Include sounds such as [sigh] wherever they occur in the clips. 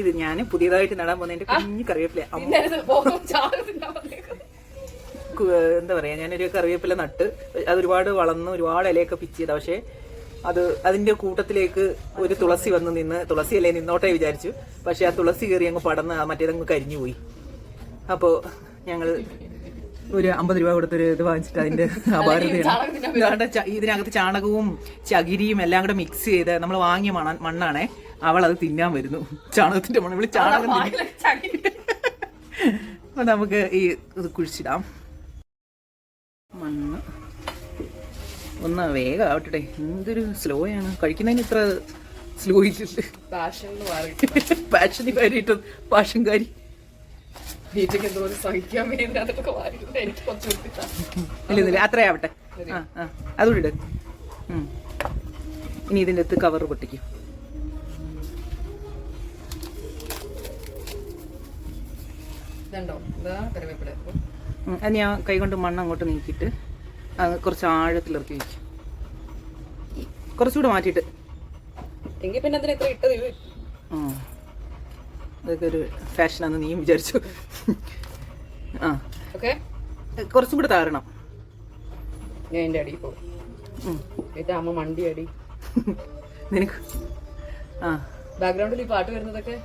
ഇത് ഞാൻ പുതിയതായിട്ട് നടാൻ പോകുന്നതിന്റെ കുഞ്ഞു കറിവേപ്പില. എന്താ പറയാ ഞാനൊരു കറിവേപ്പില നട്ട് അത് ഒരുപാട് വളർന്ന് ഒരുപാട് ഇലയൊക്കെ പിച്ച് ചെയ്ത. പക്ഷേ അത് അതിന്റെ കൂട്ടത്തിലേക്ക് ഒരു തുളസി വന്ന് നിന്ന് തുളസി അല്ലേ നിന്നോട്ടെ വിചാരിച്ചു. പക്ഷെ ആ തുളസി കയറി അങ്ങ് പടന്ന് മറ്റേതങ്ങ് കരിഞ്ഞു പോയി. അപ്പോ ഞങ്ങൾ ഒരു അമ്പത് രൂപ കൊടുത്തൊരു ഇത് വാങ്ങിച്ചിട്ട് അതിന്റെ [laughs] അപാരതയാണ്. ഇതാണ്ട് ഇതിനകത്ത് ചാണകവും ചകിരിയും എല്ലാം കൂടെ മിക്സ് ചെയ്ത് നമ്മൾ വാങ്ങിയ മണ മണ്ണാണേ അവൾ അത് തിന്നാൻ വരുന്നു. ചാണകത്തിന്റെ മണം. വിളി ചാണകം. [laughs] അപ്പൊ നമുക്ക് ഈ ഇത് കുഴിച്ചിടാം. മണ്ണ്. ഒന്ന് വേഗം ആവട്ടെ എന്തൊരു സ്ലോ ആണ്. കഴിക്കുന്നതിന് ഇത്ര സ്ലോ ഇല്ല പാഷൻ പാഷൻ പാഷന് പാഷൻ പാഷൻകാരി വീട്ടിലേക്ക് എന്തോരം സഹിക്കാൻ വേണ്ടി അതൊക്കെ മാറിയിട്ടുണ്ട് എനിക്ക് കുറച്ച്. ഇല്ല അത്രയാവട്ടെ. അതുകൂടി ഇട്. ഇനി ഇതിന്റെ അടുത്ത് കവർ പൊട്ടിക്കും. അത് ഞാൻ കൈകൊണ്ട് മണ്ണ് അങ്ങോട്ട് നീക്കിയിട്ട് അത് കുറച്ച് ആഴത്തിൽ ഇറക്കി വയ്ക്കും കുറച്ചുകൂടെ മാറ്റിയിട്ട്. എങ്കിൽ പിന്നെ അതിന് എത്ര ഇട്ടത്? ഇതൊക്കെ അതൊക്കെ ഒരു ഫാഷനാന്ന് നീയും വിചാരിച്ചു. ആ. ഓക്കെ. കുറച്ചും കൂടെ താരണം ഞാൻ എന്റെ അടിയിൽ പോകും ഉം. അമ്മ മണ്ടി അടി. നിനക്ക്? ആ. ബാക്ക്ഗ്രൗണ്ടിൽ ഈ പാട്ട് വരുന്നതൊക്കെ?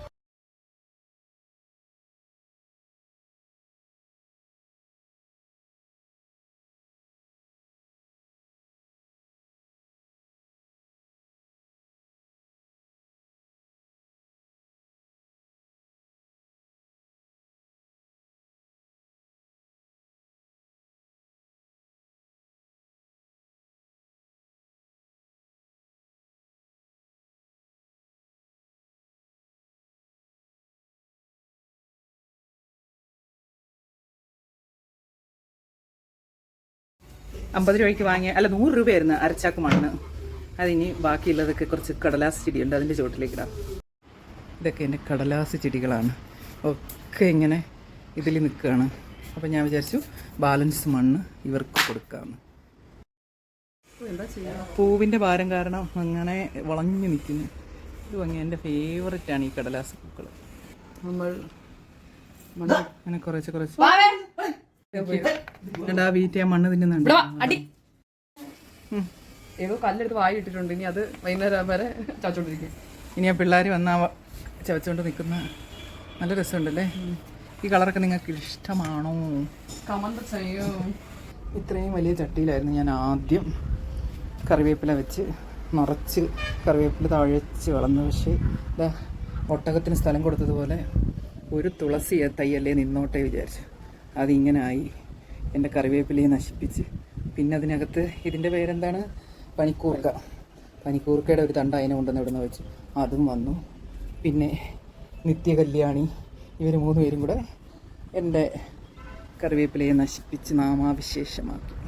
അമ്പത് രൂപയ്ക്ക് വാങ്ങിയ അല്ല നൂറ് രൂപയായിരുന്നു അരച്ചാക്ക് മണ്ണ്. അതിനി ബാക്കിയുള്ളതൊക്കെ കുറച്ച് കടലാസ് ചെടിയുണ്ട് അതിന്റെ ചുവട്ടിലേക്ക് ഇടാം. ഇതൊക്കെ എന്റെ കടലാസ് ചെടികളാണ്. ഒക്കെ ഇങ്ങനെ ഇതിൽ നിൽക്കുകയാണ്. അപ്പം ഞാൻ വിചാരിച്ചു ബാലൻസ് മണ്ണ് ഇവർക്ക് കൊടുക്കാമെന്ന് പൂവിന്റെ ഭാരം കാരണം അങ്ങനെ വളഞ്ഞു നിൽക്കുന്നു. ഇത് ഭംഗി എന്റെ ഫേവററ്റ് ആണ് ഈ കടലാസ് പൂക്കൾ നമ്മൾ അങ്ങനെ കുറച്ച് കുറച്ച് വീറ്റ് മണ്ണ് തിന്നുന്നുണ്ട്. അടി. ഏതോ കല്ലെടുത്ത് വായി ഇട്ടിട്ടുണ്ട്. ഇനി അത് വൈകുന്നേരം വരെ ചവച്ചോണ്ടിരിക്കും. ഇനി ആ പിള്ളേർ വന്ന ചവച്ചോണ്ട് നിൽക്കുന്ന നല്ല രസമുണ്ടല്ലേ? ഈ കളറൊക്കെ നിങ്ങൾക്ക് ഇഷ്ടമാണോ? കമന്റ് ചെയ്യൂ. ഇത്രയും വലിയ ചട്ടിയിലായിരുന്നു ഞാൻ ആദ്യം കറിവേപ്പില വെച്ച് നിറച്ച് കറിവേപ്പില താഴച്ച് വളർന്നു. പക്ഷേ ഒട്ടകത്തിന് സ്ഥലം കൊടുത്തതുപോലെ ഒരു തുളസി തയ്യല്ലേ നിന്നോട്ടെ വിചാരിച്ചു. അതിങ്ങനെ ആയി എന്റെ കറിവേപ്പിലയെ നശിപ്പിച്ച്. പിന്നെ അതിനകത്ത് ഇതിന്റെ പേരെന്താണ്? പനിക്കൂർക്ക. പനിക്കൂർക്കയുടെ ഒരു തണ്ട അതിനെ കൊണ്ടുവന്ന് ഇവിടുന്ന് വെച്ചു. അതും വന്നു. പിന്നെ നിത്യകല്യാണി. ഇവർ മൂന്ന് പേരും കൂടെ എന്റെ കറിവേപ്പിലയെ നശിപ്പിച്ച് നാമാവിശേഷമാക്കി.